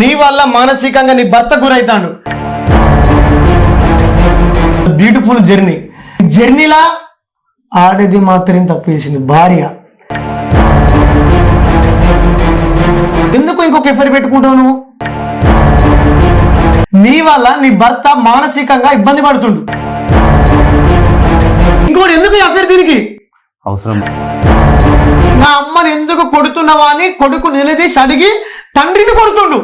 నీ వల్ల మానసికంగా నీ భర్త గురవుతాడు బ్యూటిఫుల్ జర్నీ జర్నీలా ఆడేది మాత్రం తప్పు చేసింది భార్య. ఎందుకు ఇంకొక ఎఫర్ పెట్టుకుంటావు నువ్వు? నీ వల్ల నీ భర్త మానసికంగా ఇబ్బంది పడుతుండు. ఇంకోటి ఎందుకు ఎఫర్ దీనికి? అవసరం. నా అమ్మని ఎందుకు కొడుతున్నావా అని కొడుకు నిలదీసి అడిగి తండ్రిని కొడుతుండు.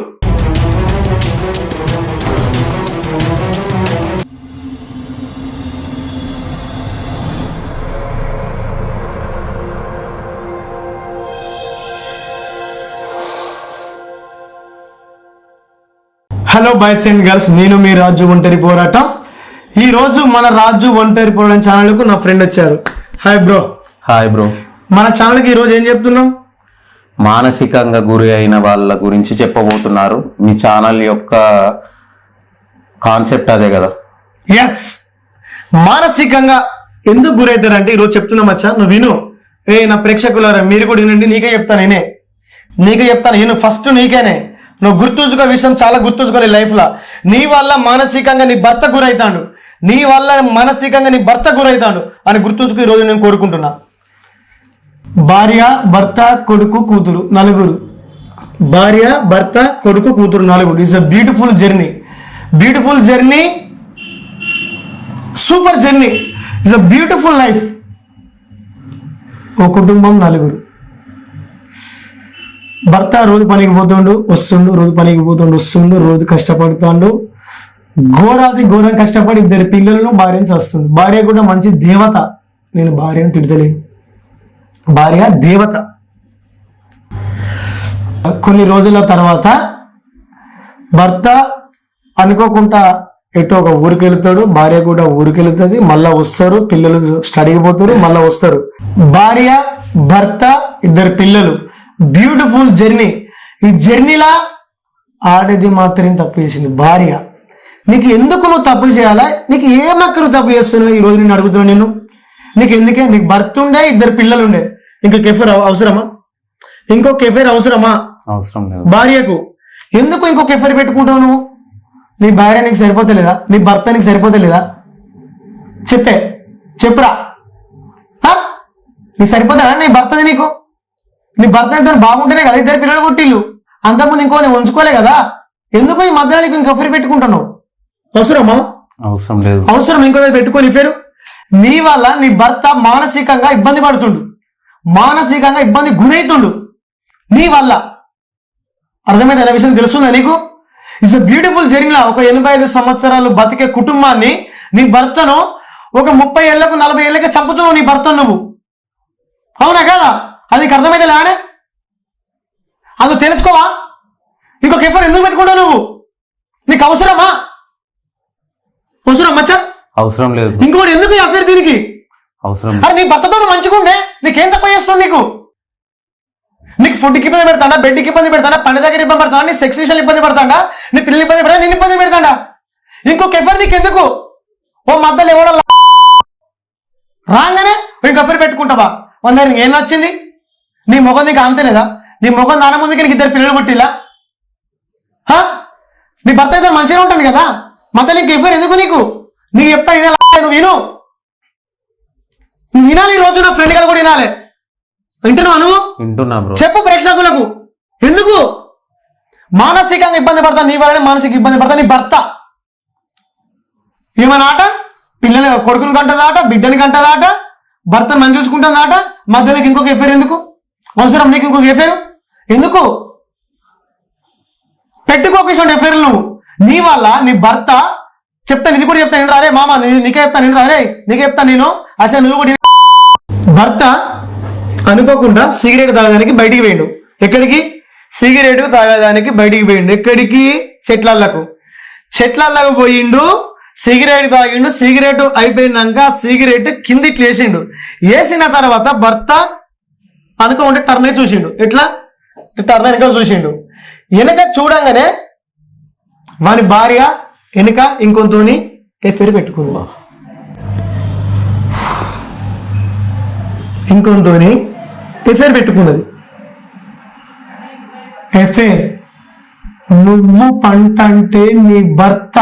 హలో బాయ్స్ అండ్ గర్ల్స్ నేను మీ రాజు ఒంటరి పోరాటం. ఈ రోజు మన రాజు ఒంటరి పోరాటం ఛానల్కు నా ఫ్రెండ్ వచ్చారు. హాయ్ బ్రో హాయ్ బ్రో మన ఛానల్కి ఈరోజు ఏం చెప్తున్నాం? మానసికంగా గురి అయిన వాళ్ళ గురించి చెప్పబోతున్నారు. మీ ఛానల్ యొక్క కాన్సెప్ట్ అదే కదా. ఎస్ మానసికంగా ఎందుకు గురవుతారంటే ఈరోజు చెప్తున్నా మచ్చా నువ్వు విను. ఏ నా ప్రేక్షకులారా మీరు కూడా వినండి నీకే చెప్తాను నేనే. నీకే చెప్తాను నేను ఫస్ట్ నీకేనే. నువ్వు గుర్తుంచుకో విషయం చాలా గుర్తుంచుకో నీ లైఫ్లో. నీ వల్ల మానసికంగా నీ భర్త గురైతాడు. నీ వల్ల మానసికంగా నీ భర్త గురైతాడు అని గుర్తుంచుకో ఈరోజు నేను కోరుకుంటున్నా. భార్య భర్త కొడుకు కూతురు నలుగురు. భార్య భర్త కొడుకు కూతురు నలుగురు. It's a beautiful journey beautiful journey super journey it's a beautiful life ఓ కుటుంబం నలుగురు. భర్త రోజు పనికి పోతుండు వస్తుండు రోజు పనికి పోతుండు వస్తుండు రోజు కష్టపడుతుండు. ఘోరాది ఘోరం కష్టపడి ఇద్దరు పిల్లలను భార్యను వస్తుంది భార్య కూడా మంచి దేవత. నేను భార్యను తిడతలేను. భార్య దేవత. కొన్ని రోజుల తర్వాత భర్త అనుకోకుండా ఎటో ఒక ఊరికి వెళుతాడు భార్య కూడా ఊరికి వెళుతుంది మళ్ళా వస్తారు పిల్లలు స్టడీకి పోతారు మళ్ళా వస్తారు. భార్య భర్త ఇద్దరు పిల్లలు. బ్యూటిఫుల్ జర్నీ ఈ జర్నీలా ఆడేది మాత్రం తప్పు చేసింది భార్య. నీకు ఎందుకు నువ్వు తప్పు చేయాలా? నీకు ఏ తప్పు చేస్తున్నావు? ఈ రోజు నేను అడుగుతున్నాను నేను నీకు ఎందుకే? నీకు భర్త ఉండే ఇద్దరు పిల్లలు ఉండే. ఇంకో కెఫేర్ అవసరమా? ఇంకో కెఫేర్ అవసరమా? అవసరం లేదు. భార్యకు. ఎందుకు ఇంకొక ఎఫ్ఐఆర్ పెట్టుకుంటావు నువ్వు? నీ భార్య నీకు సరిపోతలేదా? నీ భర్త నీకు సరిపోతలేదా? చెప్పే. చెప్పురా. హా? నీకు సరిపోతాడా నీ భర్తది నీకు? నీ భర్త ఇద్దరు బాగుంటేనే కదా ఇద్దరు పిల్లలు పుట్టిల్లు. అంతకుముందు ఇంకో నేను ఉంచుకోలే కదా. ఎందుకు ఈ మధ్యలో నీకు ఇంకొక ఎఫ్ఐఆర్ పెట్టుకుంటున్నావు? అవసరమా? అవసరం లేదు. అవసరం ఇంకో పెట్టుకొని పేరు నీ వల్ల నీ భర్త మానసికంగా ఇబ్బంది పడుతుండు. మానసికంగా ఇబ్బంది గురవుతుండు నీ వల్ల. అర్థమైంది అనే విషయం తెలుస్తుందా నీకు? ఇట్స్ బ్యూటిఫుల్ జర్నీలా ఒక ఎనభై ఐదు సంవత్సరాలు బతికే కుటుంబాన్ని నీ భర్తను ఒక ముప్పై ఏళ్ళకు నలభై ఏళ్ళకి చంపుతున్నావు నీ భర్తను నువ్వు. అవునా కదా? అది నీకు అర్థమైతే లేనే అది తెలుసుకోవా? ఇంకొక ఎఫర్ ఎందుకు పెట్టుకుంటావు నువ్వు? నీకు అవసరమా? అవసరం మచ్చా? అవసరం లేదు. ఇంకోటి ఎందుకు ఈ అఫేర్ దీనికి? అవసరం. అరే నీ భర్తతో నువ్వు మంచిగుండే నీకేం తప్ప చేస్తుంది నీకు? నీకు ఫుడ్కి ఇబ్బంది పెడతాడా? బెడ్కి ఇబ్బంది పెడతాడా? పని దగ్గర ఇబ్బంది పెడతాడా? నీ సెక్స్ విషయాలు ఇబ్బంది పెడతాడా? నీ పిల్లలు ఇబ్బంది పెడతా నేను ఇబ్బంది పెడతాడా? ఇంకొక ఎఫర్ నీకు ఎందుకు ఓ మద్దలు ఎవడో రాగానే ఇంకొక ఎఫర్ పెట్టుకుంటావా? వంద ఏం నచ్చింది? నీ ముఖం నీకు అంతలేదా? నీ ముఖం దాని ముందుకి నీకు ఇద్దరు పిల్లలు పుట్టిలా హా? నీ భర్త ఇద్దరు మంచిగా ఉంటాను కదా? మధ్యలో నీకు ఎఫర్ ఎందుకు నీకు? నీకు చెప్తా వినాలి నువ్వు విను. నువ్వు వినాలి ఈ రోజు నా ఫ్రెండ్ గారు కూడా వినాలి. వింటున్నావు నువ్వు? వింటున్నా బ్రో. చెప్పు ప్రేక్షకులకు. ఎందుకు? మానసికంగా ఇబ్బంది పడతా నీ వల్లనే మానసిక ఇబ్బంది పడతా నీ భర్త. ఏమైనా ఆట? పిల్లని కొడుకుని కంటదాట బిడ్డని కంటదాట భర్తను మంచి చూసుకుంటుందాట మధ్యలోకి ఇంకొక ఎఫైర్ ఎందుకు? అవసరం నీకు ఇంకొక ఎఫైర్ ఎందుకు? పెట్టుకోక ఎఫైర్ నువ్వు. నీ వల్ల నీ భర్త చెప్తాను ఇది కూడా చెప్తాను నేను రారే మామ నీకే చెప్తాను నేను రారే నీకే చెప్తాను నేను. అసలు నువ్వు కూడా భర్త అనుకోకుండా సిగరెట్ తాగడానికి బయటికి పోయిండు. ఎక్కడికి? సిగరెట్ తాగడానికి బయటికి పోయిండు. ఎక్కడికి? చెట్లల్లకు. చెట్లలకు పోయిండు సిగరెట్ తాగిండు. సిగరెట్ అయిపోయినాక సిగరెట్ కింది వేసిండు వేసిన తర్వాత భర్త అనుకోకుండా టర్న్ చూసిండు. ఎట్లా? టర్న్ వెనక చూసిండు. వెనక చూడంగానే వాని భార్య వెనుక ఇంకొంతోని ఎఫ్ఐఆర్ పెట్టుకుందాం. ఇంకొంతోని ఎఫ్ఐఆర్ పెట్టుకున్నది. ఎఫ్ఐఆర్. నువ్వు పంట అంటే నీ భర్త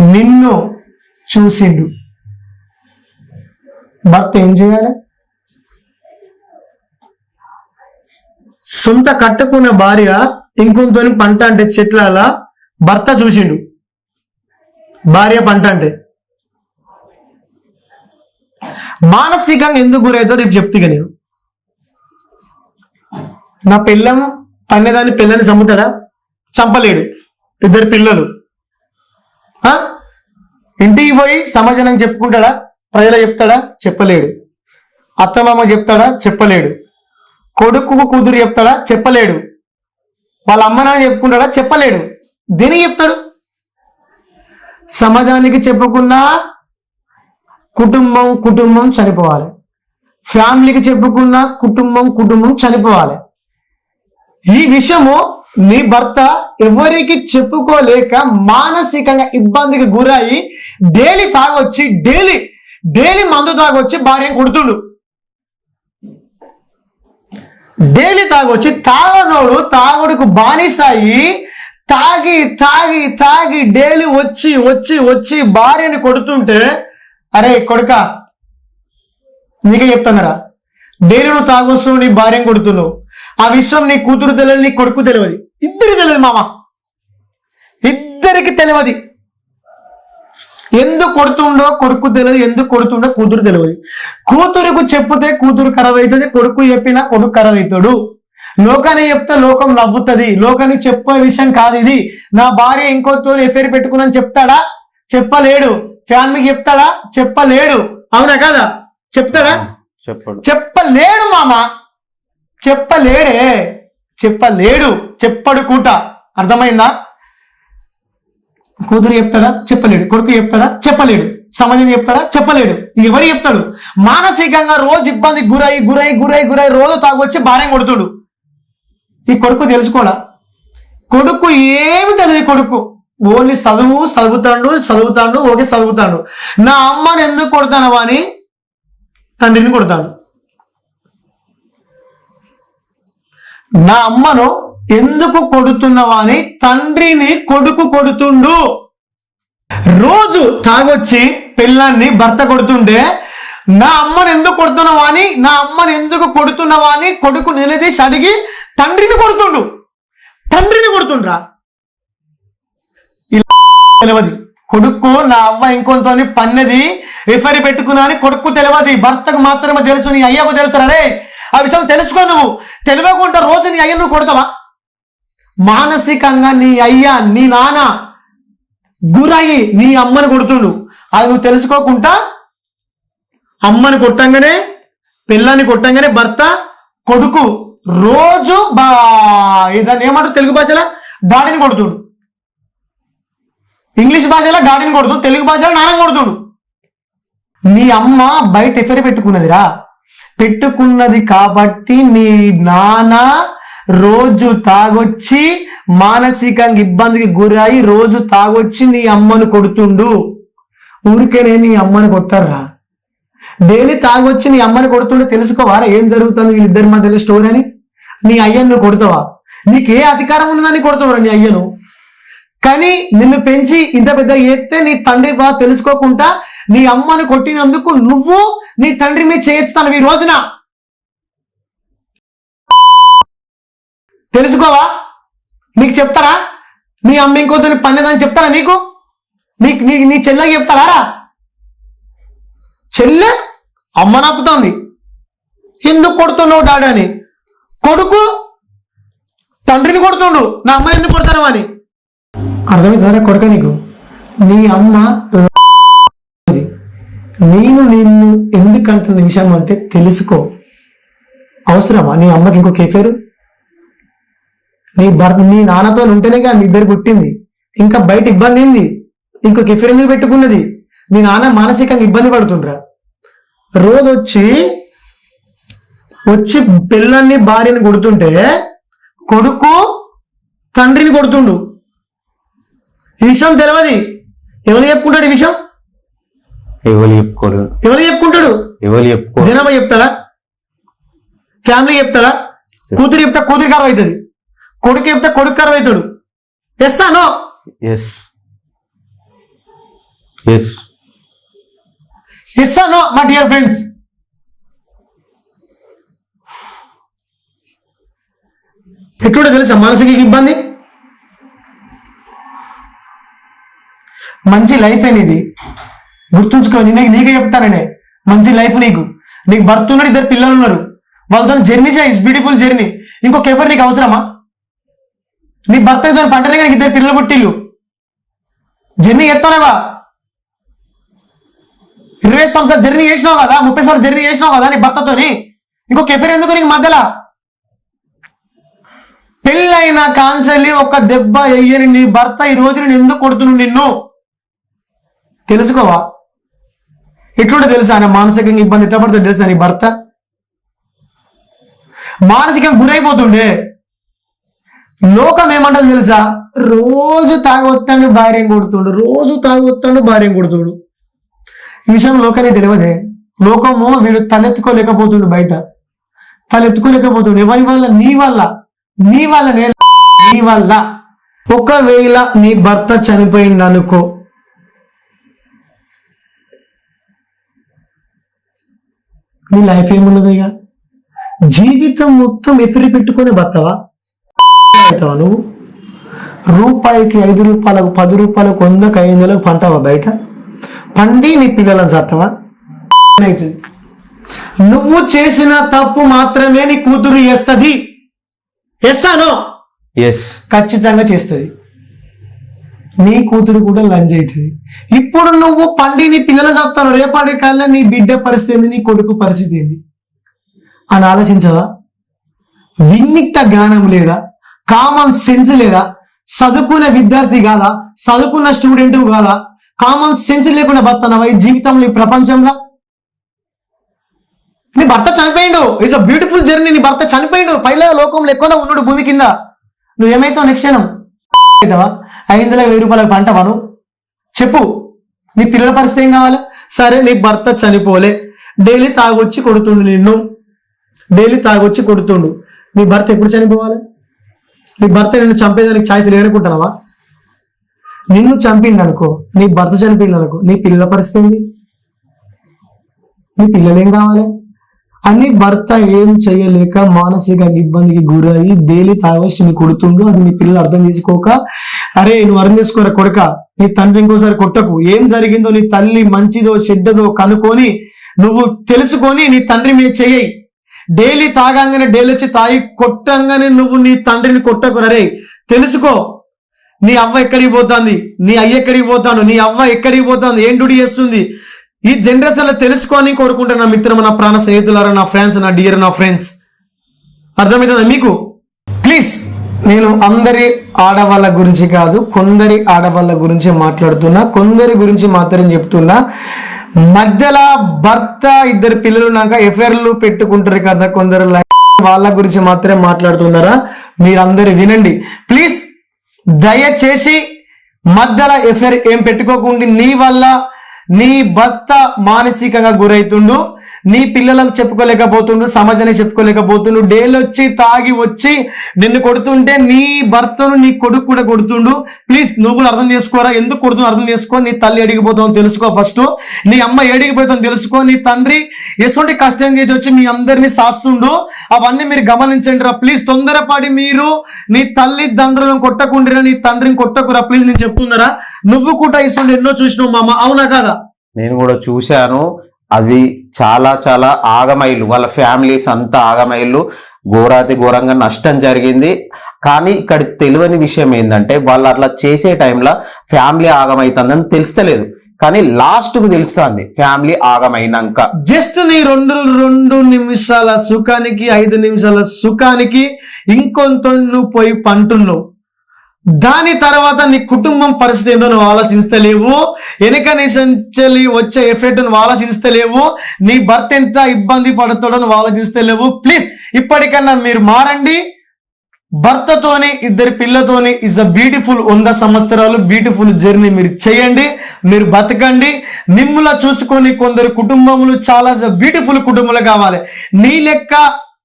నిన్ను చూసిండు. భర్త ఏం చేయాలి? సొంత కట్టుకున్న భార్య ఇంకొంతోని పంట అంటే చెట్ల భర్త చూసిండు. భార్య పంట అంటే. మానసికంగా ఎందుకు గురవుతావు రేపు చెప్తే నేను. నా పిల్లం పన్నెదాన్ని పిల్లని చంపుతాడా? చంపలేడు. ఇద్దరు పిల్లలు. ఇంటికి పోయి సమాజానికి చెప్పుకుంటాడా? ప్రజలు చెప్తాడా? చెప్పలేడు. అత్తమామ చెప్తాడా? చెప్పలేడు. కొడుకు కూతురు చెప్తాడా? చెప్పలేడు. వాళ్ళ అమ్మ నాన్న చెప్పుకుంటాడా? చెప్పలేడు. దేనికి చెప్తాడు? సమాజానికి చెప్పుకున్నా కుటుంబం కుటుంబం చనిపోవాలి. ఫ్యామిలీకి చెప్పుకున్న కుటుంబం కుటుంబం చనిపోవాలి. ఈ విషయము నీ భర్త ఎవరికి చెప్పుకోలేక మానసికంగా ఇబ్బందికి గురయ్యి డైలీ తాగొచ్చి డైలీ డైలీ మందు తాగొచ్చి భార్యను కొడుతుడు. డైలీ తాగొచ్చి తాగనోడు తాగుడుకు బానిసాయి తాగి తాగి తాగి డైలీ వచ్చి వచ్చి వచ్చి భార్యని కొడుతుంటే అరే కొడుక. నీకే చెప్తానరా. డైలీ నువ్వు నీ భార్యను కొడుతున్నావు. ఆ విషయం నీ కూతురు తెలియదు నీ కొడుకు తెలియదు. ఇద్దరికి తెలియదు మామ. ఇద్దరికి తెలియదు. ఎందుకు కొడుతుండో కొడుకు తెలియదు ఎందుకు కొడుతుండో కూతురు తెలియదు. కూతురుకు చెప్తే కూతురు ఖరాబ్ అవుతుంది కొడుకు చెప్పినా కొడుకు ఖరాబ్ అవుతాడు. లోకానికి చెప్తే లోకం నవ్వుతుంది. లోకానికి చెప్పే విషయం కాదు ఇది. నా భార్య ఇంకోతో ఎఫ్ఐఆర్ పెట్టుకున్నాను చెప్తాడా? చెప్పలేడు. ఫ్యామిలీకి చెప్తాడా? చెప్పలేడు. అవునా కాదా? చెప్తాడా? చెప్పడు. చెప్పలేడు మామ. చెప్పలేడే. చెప్పలేడు. చెప్పడు కూట. అర్థమైందా? కూతురు చెప్తాడా? చెప్పలేడు. కొడుకు చెప్తాడా? చెప్పలేడు. సమాజం చెప్తాడా? చెప్పలేడు. ఎవరు చెప్తాడు? మానసికంగా రోజు ఇబ్బందికి గురై గురై గురై గురై రోజు తాగొచ్చి భార్యం కొడుతుడు. ఈ కొడుకు తెలుసుకోడా కొడుకు ఏమి తెలియదు కొడుకు. ఓన్లీ చదువు చదువుతాడు చదువుతాడు ఓకే చదువుతాడు. నా అమ్మని ఎందుకు కొడతానవా అని తండ్రిని కొడతాడు. నా అమ్మను ఎందుకు కొడుతున్నావా అని తండ్రిని కొడుకు కొడుతుండు. రోజు తాగొచ్చి పిల్లాన్ని భర్త కొడుతుంటే నా అమ్మను ఎందుకు కొడుతున్నావా అని నా అమ్మను ఎందుకు కొడుతున్నావా అని కొడుకు నిలదీసి అడిగి తండ్రిని కొడుతుండు. తండ్రిని కొడుతుండ్రా. తెలియదు కొడుకు నా అవ్వ ఇంకొంతని పన్నది. రిఫరీ పెట్టుకున్నా అని కొడుకు తెలియదు భర్తకు మాత్రమే తెలుసు నీ అయ్యకు తెలుసు రే ఆ విషయం తెలుసుకో నువ్వు. తెలియకుండా రోజు నీ అయ్య నువ్వు కొడతావా? మానసికంగా నీ అయ్య నీ నాన్న గురయ్యి నీ అమ్మని కొడుతుండు. అది నువ్వు తెలుసుకోకుండా అమ్మని కొట్టంగానే పిల్లని కొట్టంగానే భర్త కొడుకు రోజు బా ఇదాన్ని ఏమంటారు తెలుగు భాషలో? దాడిని కొడుతుడు. ఇంగ్లీష్ భాషలో డాడీని కొడుతు తెలుగు భాషలో నాన్న కొడుతుడు. నీ అమ్మ బయట ఎఫ్ఐఆర్ పెట్టుకున్నదిరా. పెట్టుకున్నది కాబట్టి నీ నాన్న రోజు తాగొచ్చి మానసికంగా ఇబ్బందికి గురై రోజు తాగొచ్చి నీ అమ్మను కొడుతుండు. ఊరికేనే నీ అమ్మని కొట్టారా డైలీ తాగొచ్చి నీ అమ్మని కొడుతుండే తెలుసుకోవారా? ఏం జరుగుతుంది వీళ్ళిద్దరి మధ్యలో స్టోరీ అని? నీ అయ్యను నువ్వు కొడతావా? నీకు ఏ అధికారం ఉన్నదని కొడతావురా నీ అయ్యను? కానీ నిన్ను పెంచి ఇంత పెద్ద ఎత్తే నీ తండ్రి బాగా తెలుసుకోకుండా నీ అమ్మని కొట్టినందుకు నువ్వు నీ తండ్రి మీద చేస్తాను ఈ రోజున. తెలుసుకోవా? నీకు చెప్తారా? నీ అమ్మ ఇంకోతో పన్నెదని చెప్తారా నీకు? నీకు నీ నీ చెల్లెకి చెప్తారా? రా? చెల్లె అమ్మ నాపుతోంది ఎందుకు కొడుతున్నావు డాడీ అని? కొడుకు తండ్రిని కొడుతుండు నా అమ్మని ఎందుకు కొడతాను అని? అర్థమవుతుందా కొడక నీకు? నీ అమ్మ నేను నిన్ను ఎందుకు అంటున్న విషయం అంటే తెలుసుకో. అవసరమా? నీ అమ్మకి ఇంకో కేఫేరు నీ భర్త నీ నాన్నతో ఉంటేనే కదా మీ ఇద్దరు పుట్టింది. ఇంకా బయట ఇబ్బంది ఏంది? ఇంకో కెఫెర్ ఎందుకు పెట్టుకున్నది? మీ నాన్న మానసికంగా ఇబ్బంది పడుతుండ్రా. రోజు వచ్చి వచ్చి పిల్లల్ని భార్యని కొడుతుంటే కొడుకు తండ్రిని కొడుతుండు. ఈ విషయం తెలియదు ఎవరు చెప్పుకుంటాడు ఈ విషయం? ఎవరు చెప్పుకోరు. ఎవరు చెప్పుకుంటాడు? ఎవరు చెప్పుకో జనాభా చెప్తాడా? ఫ్యామిలీ చెప్తాడా? కూతురు చెప్తా కూతురు కారం అవుతుంది కొడుకు చెప్తే కొడుకు కరువు అవుతాడు ఎస్తానో ఎస్ ఎస్ ఇస్తాను మా డియర్ ఫ్రెండ్స్ ఎక్కడ తెలుసా? మనసుకి ఇబ్బంది? మంచి లైఫ్ అనేది గుర్తుంచుకో నీకు నీకే చెప్తాననే మంచి లైఫ్ నీకు. నీకు భర్త ఉన్నాడు ఇద్దరు పిల్లలు ఉన్నారు. వాళ్ళతో జర్నీ చేయి బ్యూటిఫుల్ జర్నీ ఇంకొక ఎఫర్ నీకు అవసరమా? నీ భర్త ఇద్దరు పంటనే నీకు ఇద్దరు పిల్లలు పుట్టిల్లు. జర్నీ ఎత్తానవా ఇరవై సంవత్సరాలు జర్నీ చేసినావు కదా ముప్పై సంవత్సరాలు జర్నీ చేసినావు కదా నీ భర్తతోని? ఇంకో కెఫెర్ ఎందుకు నీకు మధ్యలో? పెళ్ళైన కాంచెల్లి ఒక దెబ్బ వెయ్యని నీ భర్త ఈ రోజు నేను ఎందుకు కొడుతున్నాను నిన్ను? తెలుసుకోవా? ఎట్లుంటే తెలుసా? ఆయన మానసికంగా ఇబ్బంది ఎట్లా పడుతుంది తెలుసా నీ భర్త? మానసికంగా గురైపోతుండే. లోకం ఏమంటుంది తెలుసా? రోజు తాగొత్తాడు భార్యం కొడుతుండు. రోజు తాగొత్తాడు భార్యం కొడుతుడు. ఈ విషయం లోకనే తెలియదే. లోకము వీడు తలెత్తుకోలేకపోతుండు బయట. తలెత్తుకోలేకపోతుండు. ఎవరి వల్ల? నీ వల్ల. నీ వల్లనే నీ వల్ల. ఒకవేళ నీ భర్త చనిపోయింది అనుకో నీ లైఫ్ ఏమున్నది ఇక జీవితం మొత్తం ఎఫిరి పెట్టుకొని బతవా అవుతావా నువ్వు? రూపాయికి ఐదు రూపాయలకు పది రూపాయలకు వందకు ఐదు వందలకు పంటావా బయట? పండి నీ పిల్లలను చత్తవా? అవుతుంది. నువ్వు చేసిన తప్పు మాత్రమే నీ కూతురు చేస్తుంది. ఎస్సానో? ఎస్ ఖచ్చితంగా చేస్తుంది. నీ కూతురు కూడా లంచ్ అవుతుంది ఇప్పుడు నువ్వు పండి నీ పిల్లలు చెప్తాను రేపాటి కల్లా నీ బిడ్డ పరిస్థితి ఏంది? నీ కొడుకు పరిస్థితి ఏంది? అని ఆలోచించవా? విన్నిక్త జ్ఞానం లేదా? కామన్ సెన్స్ లేదా? చదువుకునే విద్యార్థి కాదా? చదువుకున్న స్టూడెంట్ కాదా? కామన్ సెన్స్ లేకుండా బతున్నావా ఈ జీవితంలో ఈ ప్రపంచంలో? నీ భర్త చనిపోయిండు. ఇట్స్ అ బ్యూటిఫుల్ జర్నీ నీ భర్త చనిపోయిండు. పైల లోకంలో ఎక్కువలో ఉన్నాడు భూమి కింద. నువ్వేమైతావు నెక్స్ట్ క్షణం? అవుతావా ఐదుల వెయ్యి రూపాయల పంట వను. చెప్పు. నీ పిల్లల పరిస్థితి ఏం కావాలి? సరే నీ భర్త చనిపోలే. డైలీ తాగొచ్చి కొడుతుండు నిన్ను. డైలీ తాగొచ్చి కొడుతుండు. నీ భర్త ఎప్పుడు చనిపోవాలి? నీ భర్త నిన్ను చంపేదానికి ఛాయిస్ లేదనుకుంటున్నావా? నిన్ను చంపిండు అనుకో. నీ భర్త చనిపోయింది అనుకో. నీ పిల్లల పరిస్థితి ఏంది? నీ పిల్లలు ఏం కావాలి? అని భర్త ఏం చేయలేక మానసిక ఇబ్బందికి గురయ్యి డైలీ తాగొచ్చి నీ కొడుతుండు అది నీ పిల్లలు అర్థం చేసుకోక అరే నువ్వు అర్థం చేసుకోరా కొడక నీ తండ్రి ఇంకోసారి కొట్టకు ఏం జరిగిందో నీ తల్లి మంచిదో చెడ్డదో కనుకొని నువ్వు తెలుసుకొని నీ తండ్రి మీద చెయ్యి డైలీ తాగంగానే డైలీ వచ్చి తాగి కొట్టంగానే నువ్వు నీ తండ్రిని కొట్టకు. అరే తెలుసుకో నీ అవ్వ ఎక్కడికి పోతుంది? నీ అయ్య ఎక్కడికి పోతాడు? నీ అవ్వ ఎక్కడికి పోతుంది? ఏం చేస్తుంది? ఈ జనరేషన్లో తెలుసుకోని కోరుకుంటున్నా నా మిత్రం నా ప్రాణ స్నేహితులారా నా ఫ్రెండ్స్ నా డియర్ నా ఫ్రెండ్స్ అర్థమవుతుందా మీకు? ప్లీజ్ నేను అందరి ఆడవాళ్ళ గురించి కాదు కొందరి ఆడవాళ్ళ గురించి మాట్లాడుతున్నా కొందరి గురించి మాత్రం చెప్తున్నా. మధ్యలో భర్త ఇద్దరు పిల్లలు నాక ఎఫ్ఐఆర్లు పెట్టుకుంటారు కదా కొందరు వాళ్ళ గురించి మాత్రమే మాట్లాడుతున్నారా? మీరందరూ వినండి. ప్లీజ్ దయచేసి మధ్యలో ఎఫ్ఐఆర్ ఏం పెట్టుకోకుండా నీ వల్ల నీ భర్త మానసికంగా గురైతుండు. నీ పిల్లలకు చెప్పుకోలేకపోతుండు సమాజానికి చెప్పుకోలేకపోతుండు డేలు వచ్చి తాగి వచ్చి నిన్ను కొడుతుంటే నీ భర్తను నీ కొడుకు కూడా కొడుతుండు. ప్లీజ్ నువ్వు కూడా అర్థం చేసుకోరా ఎందుకు కొడుతుందో అర్థం చేసుకో నీ తల్లి ఎడిగిపోతావు తెలుసుకో ఫస్ట్ నీ అమ్మ ఎడిగిపోతావు తెలుసుకో నీ తండ్రి ఎటువంటి కష్టం చేసి వచ్చి మీ అందరినీ సాస్తుండు. అవన్నీ మీరు గమనించండి రా ప్లీజ్ తొందరపడి మీరు నీ తల్లి తండ్రులను కొట్టకుండా నీ తండ్రిని కొట్టకురా ప్లీజ్ నేను చెప్తున్నారా? నువ్వు కూడా ఇటువంటి ఎన్నో చూసినావు మామ అవునా కదా? నేను కూడా చూశాను. అది చాలా చాలా ఆగమైలు వాళ్ళ ఫ్యామిలీస్ అంతా ఆగమైలు ఘోరాతి ఘోరంగా నష్టం జరిగింది. కానీ ఇక్కడ తెలియని విషయం ఏంటంటే వాళ్ళు అట్లా చేసే టైంలో ఫ్యామిలీ ఆగమైతుందని తెలుస్తలేదు. కానీ లాస్ట్కు తెలుస్తుంది ఫ్యామిలీ ఆగమైనాక. జస్ట్ నీ రెండు రెండు నిమిషాల సుఖానికి ఐదు నిమిషాల సుఖానికి ఇంకొంత నువ్వు పోయి పంటున్నావు. దాని తర్వాత నీ కుటుంబం పరిస్థితి ఏందో నువ్వు ఆలోచిస్తలేవు వెనుక నుంచి వచ్చే ఎఫెక్ట్ నువ్వు ఆలోచిస్తలేవు నీ భర్త ఎంత ఇబ్బంది పడుతాడో నువ్వు ఆలోచిస్తలేవు ప్లీజ్ ఇప్పటికన్నా మీరు మారండి. భర్తతోని ఇద్దరి పిల్లతోని ఇస్ అ బ్యూటిఫుల్ వంద సంవత్సరాలు బ్యూటిఫుల్ జర్నీ మీరు చేయండి మీరు బతకండి. నిమ్ములా చూసుకొని కొందరు కుటుంబములు చాలా బ్యూటిఫుల్ కుటుంబాలు కావాలి. నీ లెక్క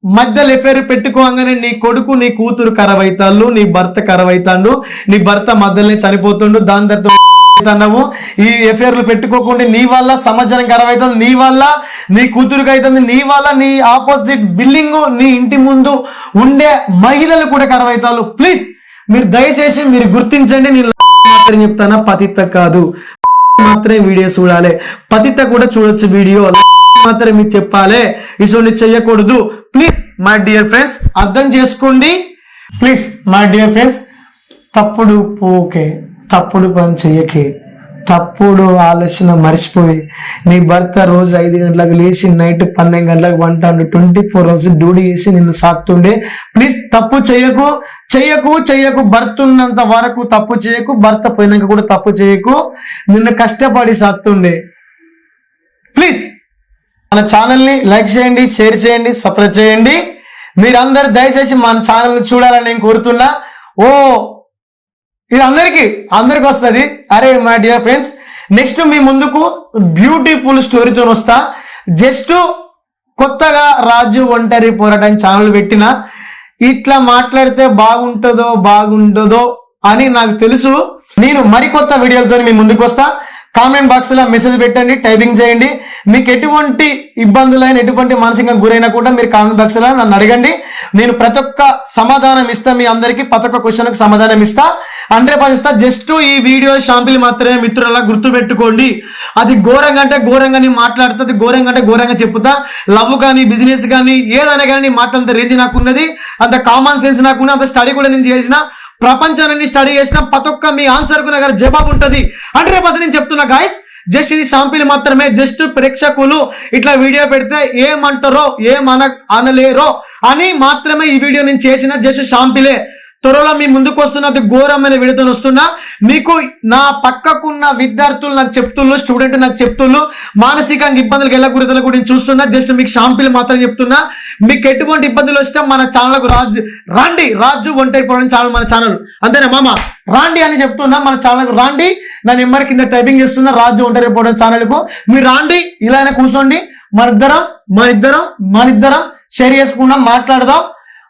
మధ్యలో ఎఫైర్ పెట్టుకోగానే నీ కొడుకు నీ కూతురు కరవైతాళ్ళు నీ భర్త కరవైతాండు నీ భర్త మధ్యలోనే చనిపోతుండు దాని తర్వాత అవుతున్నావు ఈ ఎఫ్ఐఆర్లు పెట్టుకోకుండా నీ వల్ల సమాచారం ఖరాబ్ అవుతుంది నీ వల్ల నీ కూతురుగా అవుతుంది నీ వల్ల నీ ఆపోజిట్ బిల్డింగ్ నీ ఇంటి ముందు ఉండే మహిళలు కూడా ఖరాబ్ అవుతారు ప్లీజ్ మీరు దయచేసి మీరు గుర్తించండి నేను మాత్రం చెప్తానా పతిత కాదు. మాత్రమే వీడియో చూడాలి. పతిత కూడా చూడొచ్చు వీడియో. మాత్రమే మీకు చెప్పాలి. ఇటువంటి చెయ్యకూడదు. ప్లీజ్ మై డియర్ ఫ్రెండ్స్ అర్థం చేసుకోండి. ప్లీజ్ మై డియర్ ఫ్రెండ్స్ తప్పుడు పోకే తప్పుడు పని చెయ్యకే తప్పుడు ఆలోచన మర్చిపోయి నీ భర్త రోజు ఐదు గంటలకు లేచి నైట్ పన్నెండు గంటలకు వంట ట్వంటీ ఫోర్ అవర్స్ డ్యూటీ చేసి నిన్ను సాత్తుండే. ప్లీజ్ తప్పు చెయ్యకు చెయ్యకు చెయ్యకు భర్త ఉన్నంత వరకు తప్పు చేయకు భర్త పోయినాక కూడా తప్పు చేయకు నిన్ను కష్టపడి సాత్తుండే. ప్లీజ్ మన ఛానల్ని లైక్ చేయండి షేర్ చేయండి సబ్స్క్రైబ్ చేయండి. మీరందరూ దయచేసి మన ఛానల్ని చూడాలని నేను కోరుతున్నా. ఓ ఇది అందరికీ అందరికి వస్తుంది. అరే మై డియర్ ఫ్రెండ్స్ నెక్స్ట్ మీ ముందుకు బ్యూటిఫుల్ స్టోరీతో వస్తా. జస్ట్ కొత్తగా రాజు ఒంటరి పోరాటం ఛానల్ పెట్టిన. ఇట్లా మాట్లాడితే బాగుంటుందో బాగుంటుందో అని నాకు తెలుసు. నేను మరికొత్త వీడియోలతో మీ ముందుకు వస్తా. కామెంట్ బాక్స్లో మెసేజ్ పెట్టండి టైపింగ్ చేయండి. మీకు ఎటువంటి ఇబ్బందులైన ఎటువంటి మానసికంగా గురైనా కూడా మీరు కామెంట్ బాక్స్లో నన్ను అడగండి. నేను ప్రతి ఒక్క సమాధానం ఇస్తా మీ అందరికి ప్రతి ఒక్క క్వశ్చన్ సమాధానం ఇస్తా. హండ్రెడ్ పర్సెంట్ ఇస్తా జస్ట్ ఈ వీడియో షాంపిల్ మాత్రమే మిత్రుల గుర్తు పెట్టుకోండి అది ఘోరంగా అంటే ఘోరంగా నీ మాట్లాడుతుంది ఘోరంగా అంటే ఘోరంగా చెప్తా లవ్ కానీ బిజినెస్ కానీ ఏదైనా కానీ నీ మాట్లాడంత రేంజ్ నాకున్నది అంత కామన్ సెన్స్ నాకున్నది అంత స్టడీ కూడా నేను చేసిన. ప్రపంచాన్ని స్టడీ చేసిన ప్రతి ఒక్క మీ ఆన్సర్కు నాకు జవాబు ఉంటుంది. హండ్రెడ్ పర్సెంట్ నేను చెప్తున్నా గాయస్ జస్ట్ ఇది షాంపిల్ మాత్రమే. జస్ట్ ప్రేక్షకులు ఇట్లా వీడియో పెడితే ఏమంటారో ఏమన అనలేరో అని మాత్రమే ఈ వీడియో నేను చేసిన. జస్ట్ షాంపిలే త్వరలో మీ ముందుకు వస్తున్నది ఘోరమైన వీడియోతో వస్తున్నా మీకు నా పక్కకున్న విద్యార్థులు నాకు చెప్తున్నారు స్టూడెంట్ నాకు చెప్తున్నారు మానసికంగా ఇబ్బందులకు ఎలా గురితల గురించి చూస్తున్నా జస్ట్ మీకు షాంపిల్ మాత్రం చెప్తున్నా. మీకు ఎటువంటి ఇబ్బందులు వస్తే మన ఛానల్కు రాజు రాండి రాజు ఒంటైపోవడం ఛానల్ మన ఛానల్. అంతేనా మామ? రాండి అని చెప్తున్నా మన ఛానల్కు రాండి. నా నెంబర్ కింద టైపింగ్ చేస్తున్నా రాజు ఒంటరిపోవడం ఛానల్కు. మీరు రాండి ఇలానే కూర్చోండి. మన ఇద్దరం మన ఇద్దరం మన ఇద్దరం షేర్ చేసుకుందాం మాట్లాడదాం.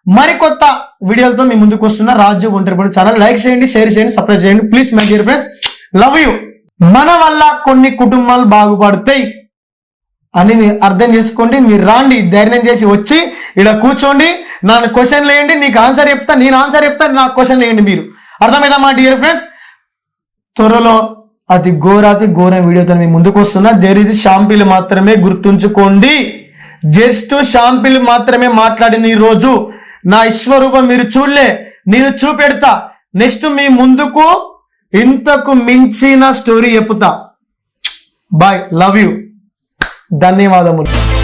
మరికొత్త వీడియోలతో మీ ముందుకు వస్తున్న రాజు ఒంటరిపడి ఛానల్. లైక్ చేయండి షేర్ చేయండి సబ్స్క్రైబ్ చేయండి. Please my dear friends love you మన వల్ల కొన్ని కుటుంబాలు బాగుపడతాయి అని మీరు అర్థం చేసుకోండి మీరు రాండి ధైర్యం చేసి వచ్చి ఇక్కడ కూర్చోండి. నన్ను క్వశ్చన్ వేయండి నీకు ఆన్సర్ చెప్తా నేను ఆన్సర్ చెప్తా నాకు క్వశ్చన్ వేయండి మీరు. అర్థమైందా మా డియర్ ఫ్రెండ్స్ త్వరలో అతి ఘోరాతి ఘోర వీడియోతో మీ ముందుకు వస్తున్నా. జరిది షాంపిల్ మాత్రమే గుర్తుంచుకోండి. జస్ట్ షాంపిల్ మాత్రమే మాట్లాడిన ఈ రోజు. నా విశ్వరూపం మీరు చూడలే నేను చూపెడతా. నెక్స్ట్ మీ ముందుకు ఇంతకు మించిన స్టోరీ చెప్పుతా. బాయ్ లవ్ యూ ధన్యవాదములు.